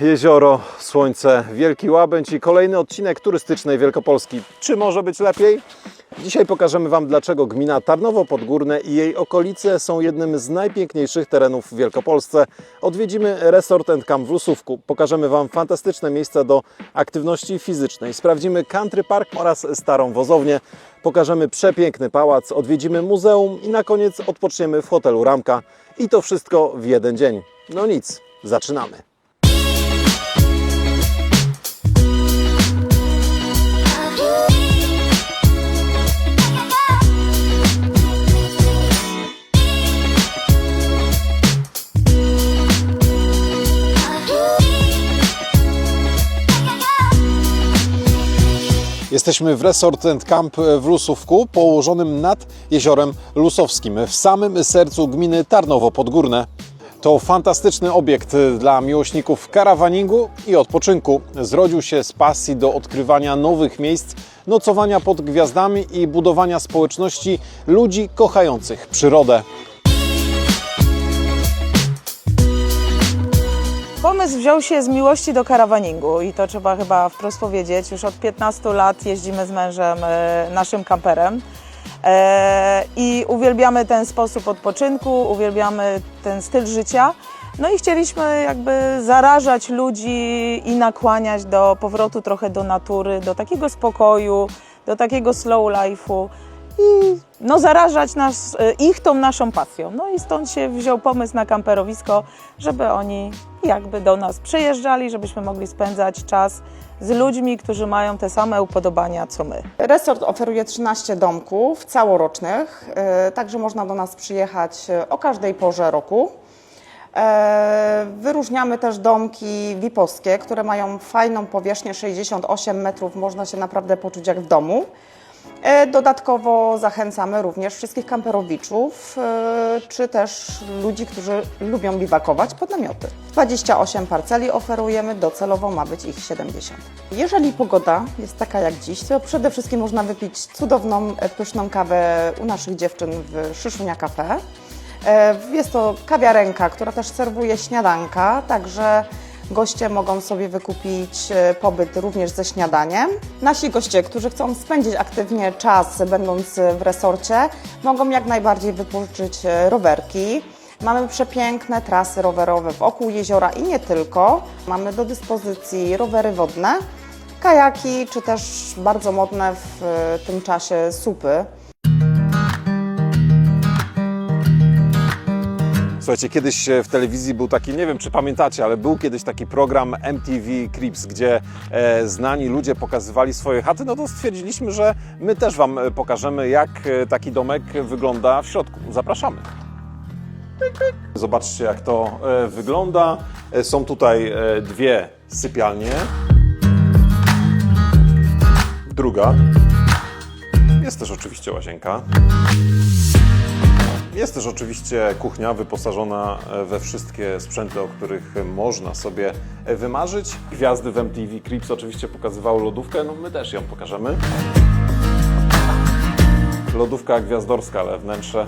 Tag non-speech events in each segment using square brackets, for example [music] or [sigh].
jezioro, słońce, Wielki Łabędź i kolejny odcinek turystycznej Wielkopolski. Czy może być lepiej? Dzisiaj pokażemy Wam, dlaczego gmina Tarnowo Podgórne i jej okolice są jednym z najpiękniejszych terenów w Wielkopolsce. Odwiedzimy Resort and Camp w Lusówku. Pokażemy Wam fantastyczne miejsca do aktywności fizycznej. Sprawdzimy country park oraz starą wozownię. Pokażemy przepiękny pałac, odwiedzimy muzeum i na koniec odpoczniemy w hotelu Ramka. I to wszystko w jeden dzień. No nic, zaczynamy. Jesteśmy w Resort and Camp w Lusówku, położonym nad jeziorem Lusowskim, w samym sercu gminy Tarnowo Podgórne. To fantastyczny obiekt dla miłośników karawaningu i odpoczynku. Zrodził się z pasji do odkrywania nowych miejsc, nocowania pod gwiazdami i budowania społeczności ludzi kochających przyrodę. Pomysł wziął się z miłości do karawaningu i to trzeba chyba wprost powiedzieć. Już od 15 lat jeździmy z mężem e, naszym kamperem e, i uwielbiamy ten sposób odpoczynku, uwielbiamy ten styl życia. No i chcieliśmy jakby zarażać ludzi i nakłaniać do powrotu trochę do natury, do takiego spokoju, do takiego slow life'u i no, zarażać nas, e, ich tą naszą pasją. No i stąd się wziął pomysł na kamperowisko, żeby oni jakby do nas przyjeżdżali, żebyśmy mogli spędzać czas z ludźmi, którzy mają te same upodobania co my. Resort oferuje 13 domków całorocznych, e, także można do nas przyjechać e, o każdej porze roku. E, Wyróżniamy też domki VIP-owskie, które mają fajną powierzchnię 68 metrów, można się naprawdę poczuć jak w domu. E, Dodatkowo zachęcamy również wszystkich kamperowiczów, e, czy też ludzi, którzy lubią biwakować pod namioty. 28 parceli oferujemy, docelowo ma być ich 70. Jeżeli pogoda jest taka jak dziś, to przede wszystkim można wypić cudowną, e, pyszną kawę u naszych dziewczyn w Szyszunia Cafe. Jest to kawiarenka, która też serwuje śniadanka, także goście mogą sobie wykupić e, pobyt również ze śniadaniem. Nasi goście, którzy chcą spędzić aktywnie czas będąc w resorcie, mogą jak najbardziej wypożyczyć e, rowerki. Mamy przepiękne trasy rowerowe wokół jeziora i nie tylko. Mamy do dyspozycji rowery wodne, kajaki, czy też bardzo modne w e, tym czasie supy. Słuchajcie, kiedyś w telewizji był taki, nie wiem czy pamiętacie, ale był kiedyś taki program MTV Crips, gdzie e, znani ludzie pokazywali swoje chaty. No to stwierdziliśmy, że my też Wam e, pokażemy, jak e, taki domek wygląda w środku. Zapraszamy. Zobaczcie, jak to e, wygląda. Są tutaj dwie sypialnie. Druga. Jest też oczywiście łazienka. Jest też oczywiście kuchnia wyposażona we wszystkie sprzęty, o których można sobie wymarzyć. Gwiazdy w MTV oczywiście pokazywały lodówkę, no my też ją pokażemy. Lodówka gwiazdorska, ale wnętrze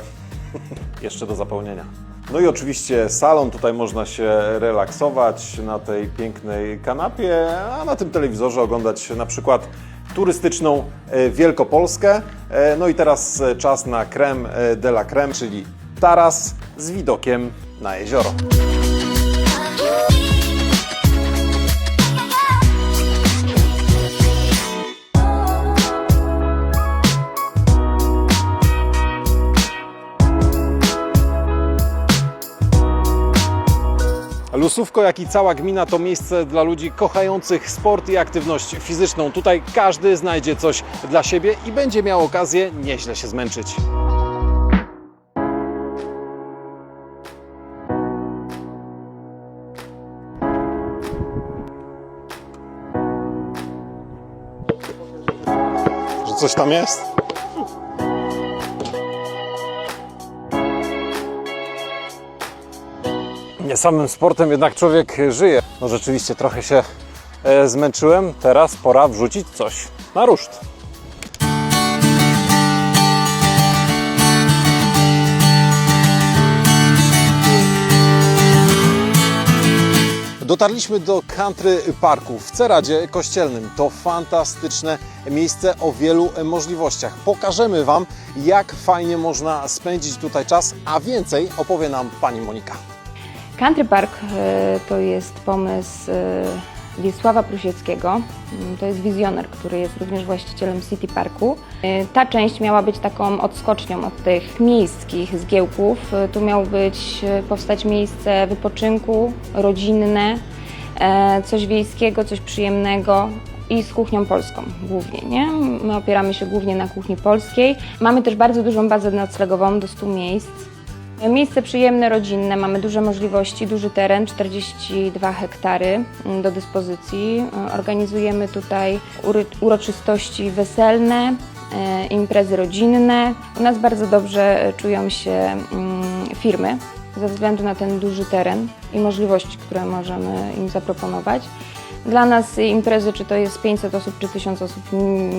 [laughs] jeszcze do zapełnienia. No i oczywiście salon, tutaj można się relaksować na tej pięknej kanapie, a na tym telewizorze oglądać na przykład turystyczną e, Wielkopolskę. E, No i teraz e, czas na creme de la creme, czyli taras z widokiem na jezioro. Lusówko, jak i cała gmina to miejsce dla ludzi kochających sport i aktywność fizyczną. Tutaj każdy znajdzie coś dla siebie i będzie miał okazję nieźle się zmęczyć. Że coś tam jest? Nie samym sportem jednak człowiek żyje. No rzeczywiście trochę się e, zmęczyłem. Teraz pora wrzucić coś na ruszt. Dotarliśmy do Country Parku w Ceradzie Kościelnym. To fantastyczne miejsce o wielu możliwościach. Pokażemy Wam, jak fajnie można spędzić tutaj czas, a więcej opowie nam Pani Monika. Country Park e, to jest pomysł e, Wiesława Prusieckiego. Mm, To jest wizjoner, który jest również właścicielem City Parku. E, Ta część miała być taką odskocznią od tych miejskich zgiełków. Tu miało być, powstać miejsce wypoczynku, rodzinne, coś wiejskiego, coś przyjemnego i z kuchnią polską głównie, nie? My opieramy się głównie na kuchni polskiej. Mamy też bardzo dużą bazę noclegową do 100 miejsc. Miejsce przyjemne, rodzinne, mamy duże możliwości, duży teren, 42 hektary mm, do dyspozycji. E, Organizujemy tutaj uroczystości weselne, e, imprezy rodzinne. U nas bardzo dobrze e, czują się mm, firmy ze względu na ten duży teren i możliwości, które możemy im zaproponować. Dla nas imprezy, czy to jest 500 osób, czy 1000 osób,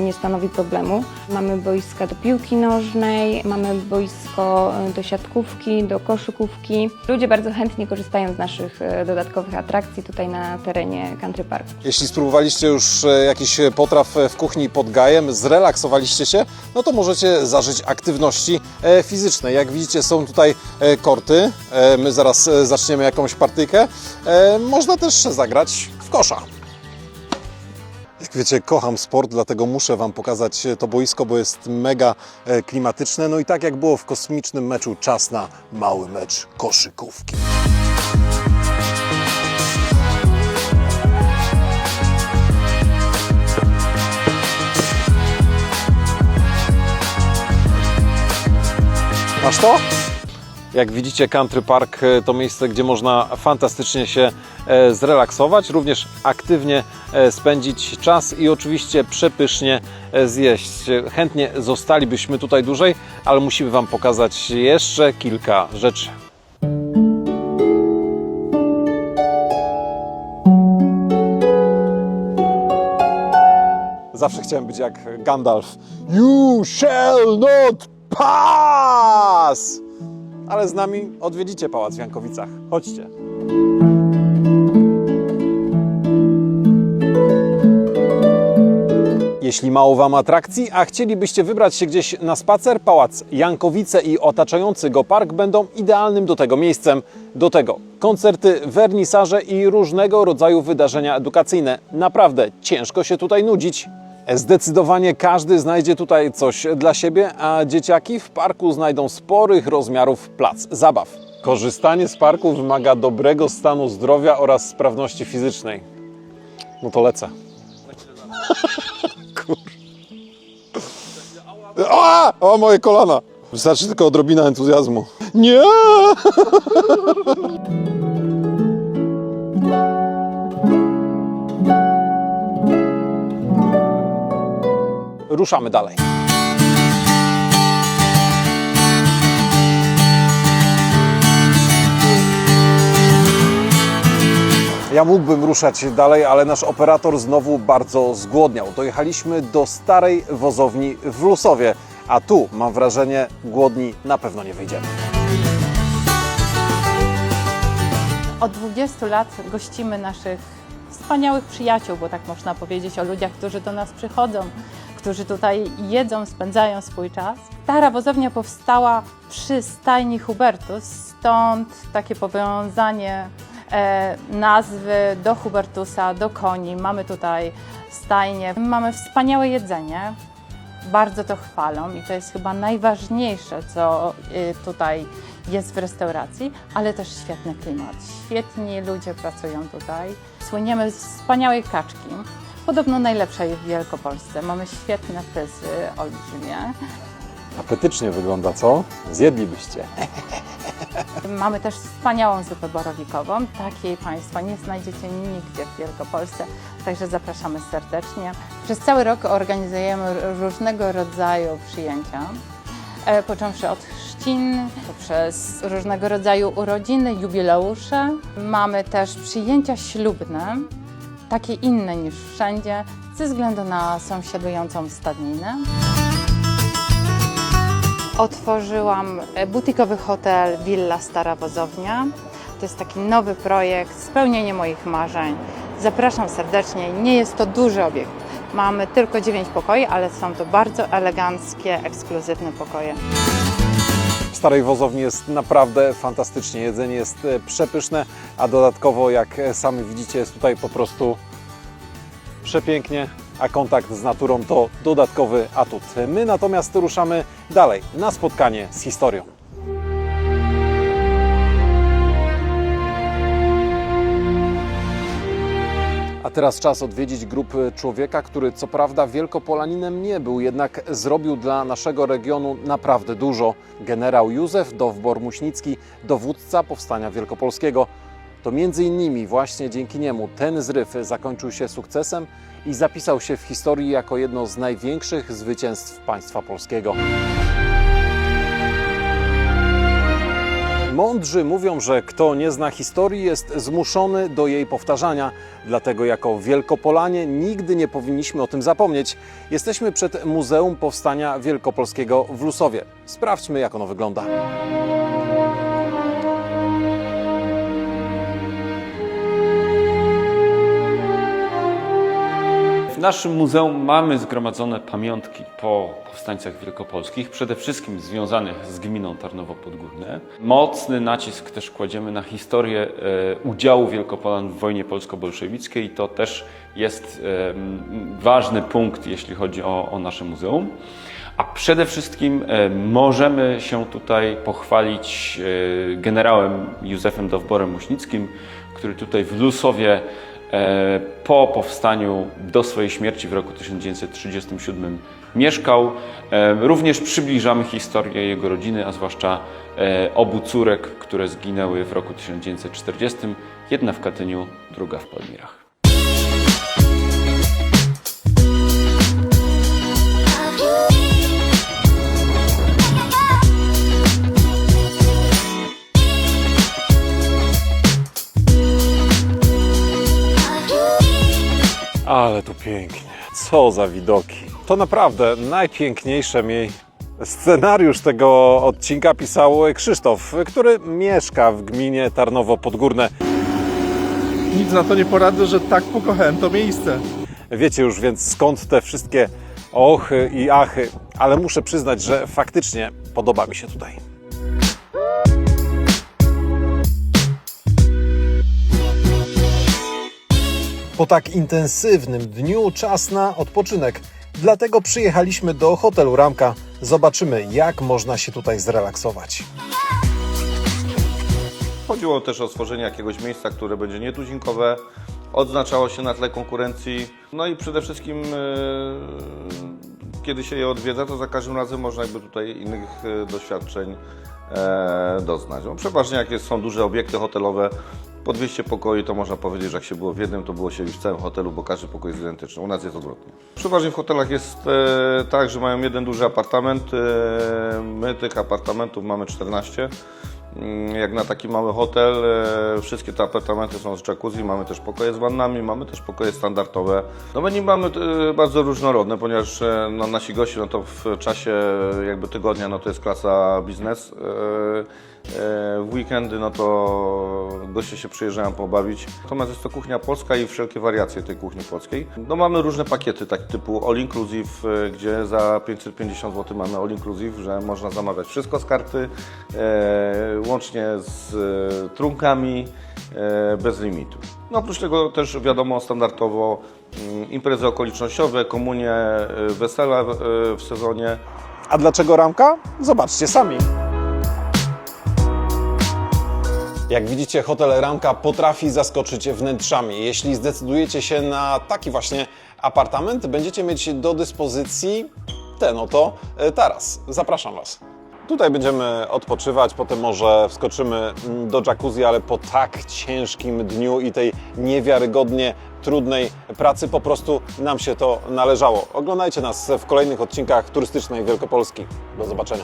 nie stanowi problemu. Mamy boiska do piłki nożnej, mamy boisko e, do siatkówki, do koszykówki. Ludzie bardzo chętnie korzystają z naszych e, dodatkowych atrakcji tutaj na terenie Country Parku. Jeśli spróbowaliście już e, jakiś potraw w kuchni pod gajem, zrelaksowaliście się, no to możecie zażyć aktywności fizycznej. Jak widzicie, są tutaj korty. My zaraz zaczniemy jakąś partyjkę. Można też zagrać kosza. Jak wiecie, kocham sport, dlatego muszę Wam pokazać to boisko, bo jest mega e, klimatyczne. No i tak jak było w kosmicznym meczu, czas na mały mecz koszykówki. Masz to? Jak widzicie, Country Park e, to miejsce, gdzie można fantastycznie się e, zrelaksować, również aktywnie e, spędzić czas i oczywiście przepysznie zjeść. Chętnie zostalibyśmy tutaj dłużej, ale musimy Wam pokazać jeszcze kilka rzeczy. Zawsze chciałem być jak Gandalf. You shall not pass! Ale z nami odwiedzicie Pałac w Jankowicach. Chodźcie. Jeśli mało Wam atrakcji, a chcielibyście wybrać się gdzieś na spacer, Pałac Jankowice i otaczający go park będą idealnym do tego miejscem. Do tego koncerty, wernisaże i różnego rodzaju wydarzenia edukacyjne. Naprawdę ciężko się tutaj nudzić. Zdecydowanie każdy znajdzie tutaj coś dla siebie, a dzieciaki w parku znajdą sporych rozmiarów plac zabaw. Korzystanie z parku wymaga dobrego stanu zdrowia oraz sprawności fizycznej. No to lecę. [laughs] Kur... A! O, moje kolana! Wystarczy tylko odrobina entuzjazmu. Nie! [laughs] Ruszamy dalej. Ja mógłbym ruszać dalej, ale nasz operator znowu bardzo zgłodniał. Dojechaliśmy do starej wozowni w Lusowie, a tu, mam wrażenie, głodni na pewno nie wyjdziemy. Od 20 lat gościmy naszych wspaniałych przyjaciół, bo tak można powiedzieć o ludziach, którzy do nas przychodzą, którzy tutaj jedzą, spędzają swój czas. Stara wozownia powstała przy stajni Hubertus, stąd takie powiązanie e, nazwy do Hubertusa, do koni. Mamy tutaj stajnie, mamy wspaniałe jedzenie, bardzo to chwalą i to jest chyba najważniejsze, co y, tutaj jest w restauracji, ale też świetny klimat. Świetni ludzie pracują tutaj. Słyniemy z wspaniałej kaczki, podobno najlepszej w Wielkopolsce. Mamy świetne pyzy, olbrzymie. Apetycznie wygląda, co? Zjedlibyście. Mamy też wspaniałą zupę borowikową. Takiej Państwo nie znajdziecie nigdzie w Wielkopolsce, także zapraszamy serdecznie. Przez cały rok organizujemy różnego rodzaju przyjęcia, e, począwszy od chrzcin, poprzez różnego rodzaju urodziny, jubileusze. Mamy też przyjęcia ślubne, takie inne niż wszędzie, ze względu na sąsiadującą stadninę. Otworzyłam e, butikowy hotel Villa Stara Wozownia. to jest taki nowy projekt, spełnienie moich marzeń. Zapraszam serdecznie. Nie jest to duży obiekt. Mamy tylko 9 pokoi, ale są to bardzo eleganckie, ekskluzywne pokoje. Starej wozowni jest naprawdę fantastycznie. Jedzenie jest e, przepyszne, a dodatkowo, jak e, sami widzicie, jest tutaj po prostu przepięknie, a kontakt z naturą to dodatkowy atut. My natomiast ruszamy dalej na spotkanie z historią. A teraz czas odwiedzić grupy człowieka, który co prawda wielkopolaninem nie był, jednak zrobił dla naszego regionu naprawdę dużo. Generał Józef Dowbor-Muśnicki, dowódca Powstania Wielkopolskiego. To między innymi właśnie dzięki niemu ten zryw zakończył się sukcesem i zapisał się w historii jako jedno z największych zwycięstw państwa polskiego. Mądrzy mówią, że kto nie zna historii, jest zmuszony do jej powtarzania. Dlatego, jako Wielkopolanie, nigdy nie powinniśmy o tym zapomnieć. Jesteśmy przed Muzeum Powstania Wielkopolskiego w Lusowie. Sprawdźmy, jak ono wygląda. Naszym muzeum mamy zgromadzone pamiątki po powstańcach wielkopolskich, przede wszystkim związanych z gminą Tarnowo Podgórne. Mocny nacisk też kładziemy na historię e, udziału Wielkopolan w wojnie polsko-bolszewickiej. To też jest e, ważny punkt, jeśli chodzi o, o nasze muzeum. A przede wszystkim e, możemy się tutaj pochwalić generałem Józefem Dowborem-Muśnickim, który tutaj w Lusowie po powstaniu do swojej śmierci w roku 1937 mieszkał. E, Również przybliżamy historię jego rodziny, a zwłaszcza e, obu córek, które zginęły w roku 1940, jedna w Katyniu, druga w Palmirach. Ale tu pięknie. Co za widoki. To naprawdę najpiękniejsze mi scenariusz tego odcinka pisał Krzysztof, który mieszka w gminie Tarnowo Podgórne. Nic na to nie poradzę, że tak pokochałem to miejsce. Wiecie już więc skąd te wszystkie ochy i achy, ale muszę przyznać, że faktycznie podoba mi się tutaj. Po tak intensywnym dniu czas na odpoczynek. Dlatego przyjechaliśmy do hotelu Ramka. Zobaczymy, jak można się tutaj zrelaksować. Chodziło też o stworzenie jakiegoś miejsca, które będzie nietuzinkowe, odznaczało się na tle konkurencji. No i przede wszystkim, e, kiedy się je odwiedza, to za każdym razem można jakby tutaj innych e, doświadczeń doznać. No, przeważnie jak są duże obiekty hotelowe, po 200 pokoi, to można powiedzieć, że jak się było w jednym, to było się już w całym hotelu, bo każdy pokój jest identyczny. U nas jest odwrotnie. Przeważnie w hotelach jest e, tak, że mają jeden duży apartament. E, my tych apartamentów mamy 14. Mm, Jak na taki mały hotel, e, wszystkie te apartamenty są z jacuzzi, mamy też pokoje z wannami, mamy też pokoje standardowe. No menu mamy e, bardzo różnorodne, ponieważ e, no, nasi goście no to w czasie jakby tygodnia no to jest klasa biznes. E, W weekendy no to goście się przyjeżdżają pobawić. Natomiast jest to kuchnia polska i wszelkie wariacje tej kuchni polskiej. No mamy różne pakiety tak typu all inclusive, e, gdzie za 550 zł mamy all inclusive, że można zamawiać wszystko z karty, e, łącznie z trunkami, bez limitu. No oprócz tego też wiadomo standardowo mm, imprezy okolicznościowe, komunie, wesela w sezonie. A dlaczego ramka? Zobaczcie sami. Jak widzicie, hotel Ramka potrafi zaskoczyć wnętrzami. Jeśli zdecydujecie się na taki właśnie apartament, będziecie mieć do dyspozycji ten oto e, taras. Zapraszam Was. Tutaj będziemy odpoczywać, potem może wskoczymy mm, do jacuzzi, ale po tak ciężkim dniu i tej niewiarygodnie trudnej pracy po prostu nam się to należało. Oglądajcie nas w kolejnych odcinkach turystycznej Wielkopolski. Do zobaczenia.